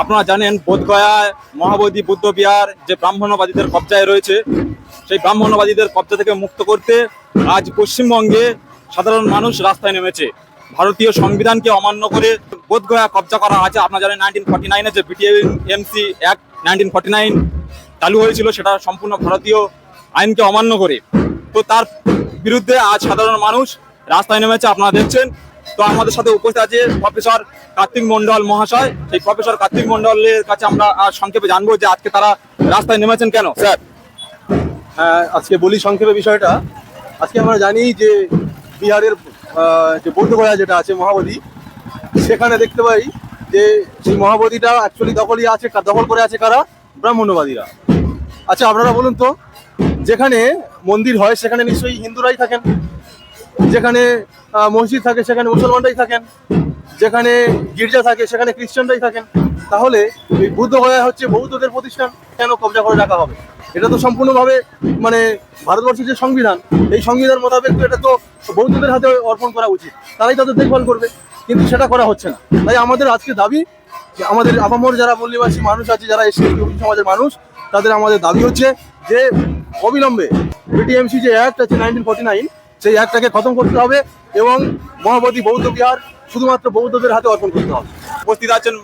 আপনারা জানেন বোধগয়ায় মহাবোধি বুদ্ধ বিহার যে ব্রাহ্মণবাদীদের কবজায় রয়েছে, সেই ব্রাহ্মণবাদীদের কবজা থেকে মুক্ত করতে আজ পশ্চিমবঙ্গে সাধারণ মানুষ রাস্তায় নেমেছে। ভারতীয় সংবিধানকে অমান্য করে বোধগয়া কবজা করা আছে। আপনারা জানেন নাইনটিন ফর্টি নাইনে যে BTMC act nineteen forty nine চালু হয়েছিল, সেটা সম্পূর্ণ ভারতীয় আইনকে অমান্য করে। তো তার বিরুদ্ধে আজ সাধারণ মানুষ রাস্তায় নেমেছে। আপনারা দেখছেন তো আমাদের সাথে উপস্থিত আছে প্রফেসর কার্তিক মন্ডল মহাশয়। সেই প্রফেসর কার্তিক মন্ডলের কাছে আমরা সংক্ষেপে জানব যে আজকে তারা রাস্তায় নেমেছেন কেন? স্যার। আজকে বলি সংক্ষেপে বিষয়টা। আজকে আমরা জানি যে বিহারের যে বৌদ্ধগয়া যেটা আছে মহাবোধি সেখানে দেখতে পাই যে সেই মহাবোধিটা অ্যাকচুয়ালি দখলই আছে দখল করে আছে কারা? ব্রাহ্মণ্যবাদীরা। আচ্ছা আপনারা বলুন তো যেখানে মন্দির হয় সেখানে নিশ্চয়ই হিন্দুরাই থাকেন। যেখানে মসজিদ থাকে, সেখানে মুসলমানরাই থাকেন। যেখানে গির্জা থাকে, সেখানে খ্রিস্টানরাই থাকেন। তাহলে এই বুদ্ধগয়া হচ্ছে বৌদ্ধদের প্রতিষ্ঠান, কেন কবজা করে রাখা হবে? এটা তো সম্পূর্ণভাবে মানে ভারতবর্ষের যে সংবিধান, এই সংবিধান মোতাবেক তো এটা তো বৌদ্ধদের হাতে অর্পণ করা উচিত। তারাই তাদের দেখভাল করবে, কিন্তু সেটা করা হচ্ছে না। তাই আমাদের আজকে দাবি, যে আমাদের আপামর যারা মূল্যবাসী মানুষ আছে, যারা এসে সমাজের মানুষ, তাদের আমাদের দাবি হচ্ছে যে, অবিলম্বে বিটিএমসি যে অ্যাক্ট আছে নাইনটিন ফর্টি নাইন সেই একটাকে খতম করতে হবে এবং মহাবোধি বৌদ্ধ বিহার শুধুমাত্র বৌদ্ধদের হাতে অর্পণ করতে হবে। উপস্থিত আছেন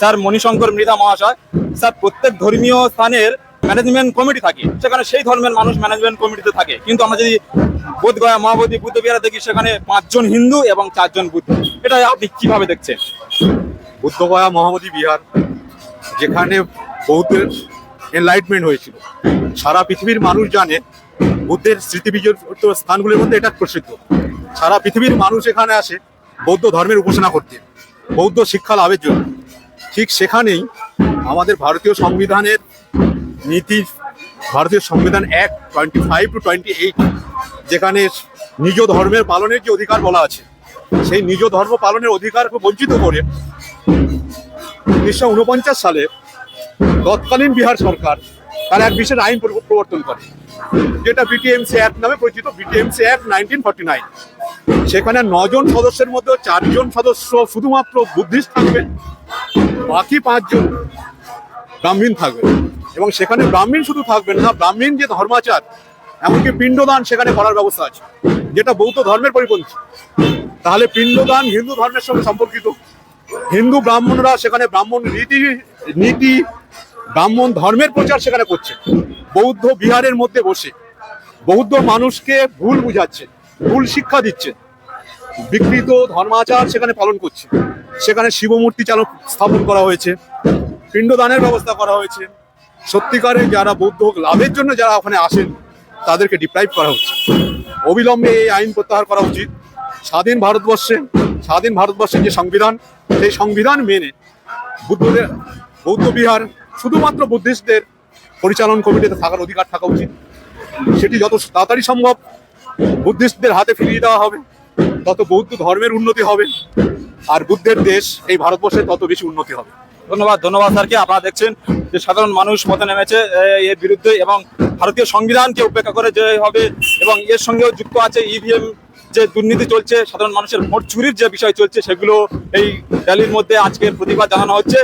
স্যার মণিশঙ্কর মৃধা মহাশয়। স্যার, প্রত্যেক ধর্মীয় স্থানের ম্যানেজমেন্ট কমিটি থাকে। সেখানে সেই ধর্মের মানুষ ম্যানেজমেন্ট কমিটিতে থাকে। কিন্তু আমরা যদি বোধগয়া মহাবোধি বুদ্ধ বিহারে দেখি, সেখানে পাঁচজন হিন্দু এবং চারজন বুদ্ধ। এটা আপনি কীভাবে দেখছেন? বুদ্ধগয়া মহাবোধি বিহার, যেখানে বৌদ্ধের এনলাইটমেন্ট হয়েছিল। সারা পৃথিবীর মানুষ জানে বুদ্ধের স্মৃতি বিজড়িত স্থানগুলির মধ্যে এটা প্রসিদ্ধ। সারা পৃথিবীর মানুষ এখানে আসে বৌদ্ধ ধর্মের উপাসনা করতে, বৌদ্ধ শিক্ষা লাভের জন্য। ঠিক সেখানেই আমাদের ভারতীয় সংবিধানের নীতি, ভারতীয় সংবিধান এক twenty five two twenty eight যেখানে নিজ ধর্মের পালনের যে অধিকার বলা আছে, সেই নিজ ধর্ম পালনের অধিকারকে বঞ্চিত করে উনিশশো উনপঞ্চাশ সালে তৎকালীন বিহার সরকার তার এক বিশেষ আইন প্রবর্তন করে, যেটা বিটিএমসি অ্যাক্ট নামে পরিচিত BTMC act nineteen forty nine সেখানে নজন সদস্যের মধ্যে চারজন সদস্য শুধুমাত্র বুদ্ধিস্ট থাকবে, বাকি পাঁচজন ব্রাহ্মীণ থাকবে। এবং সেখানে ব্রাহ্মীণ শুধু থাকবেন না, ব্রাহ্মীণ যে ধর্মাচার, এমনকি পিণ্ডদান সেখানে করার ব্যবস্থা আছে, যেটা বৌদ্ধ ধর্মের পরিপন্থী। তাহলে পিণ্ডদান হিন্দু ধর্মের সঙ্গে সম্পর্কিত। হিন্দু ব্রাহ্মণরা সেখানে ব্রাহ্মণ রীতি নীতি ব্রাহ্মণ ধর্মের প্রচার সেখানে করছে। বৌদ্ধ বিহারের মধ্যে বসে বৌদ্ধ মানুষকে ভুল বুঝাচ্ছে, ভুল শিক্ষা দিচ্ছে। বিকৃত ধর্মাচার সেখানে পালন করছে। সেখানে শিবমূর্তি চালক স্থাপন করা হয়েছে, পিণ্ডদানের ব্যবস্থা করা হয়েছে। সত্যিকারে যারা বৌদ্ধ লাভের জন্য যারা ওখানে আসেন, তাদেরকে ডিপ্রাইভ করা হচ্ছে। অবিলম্বে এই আইন প্রত্যাহার করা উচিত। স্বাধীন ভারতবর্ষে, স্বাধীন ভারতবর্ষের যে সংবিধান, সেই সংবিধান মেনে বুদ্ধদের, বৌদ্ধ বিহার শুধুমাত্র বুদ্ধিস্টদের পরিচালন কমিটিতে থাকার অধিকার থাকা উচিত। সেটি যত তাড়াতাড়ি সম্ভব বুদ্ধিস্টদের হাতে ফিরিয়ে দেওয়া হবে, তত বৌদ্ধ ধর্মের উন্নতি হবে, আর বুদ্ধের দেশ এই ভারতবর্ষে তত বেশি উন্নতি হবে। ধন্যবাদ ধন্যবাদ স্যারকে আপনারা দেখছেন যে সাধারণ মানুষ পথে নেমেছে এর বিরুদ্ধে এবং ভারতীয় সংবিধানকে উপেক্ষা করে যে হবে এবং এর সঙ্গেও যুক্ত আছে ইভিএম যে দুর্নীতি চলছে, সাধারণ মানুষের ভোট চুরির যে বিষয় চলছে, সেগুলো এই র্যালির মধ্যে আজকের প্রতিবাদ জানানো হচ্ছে।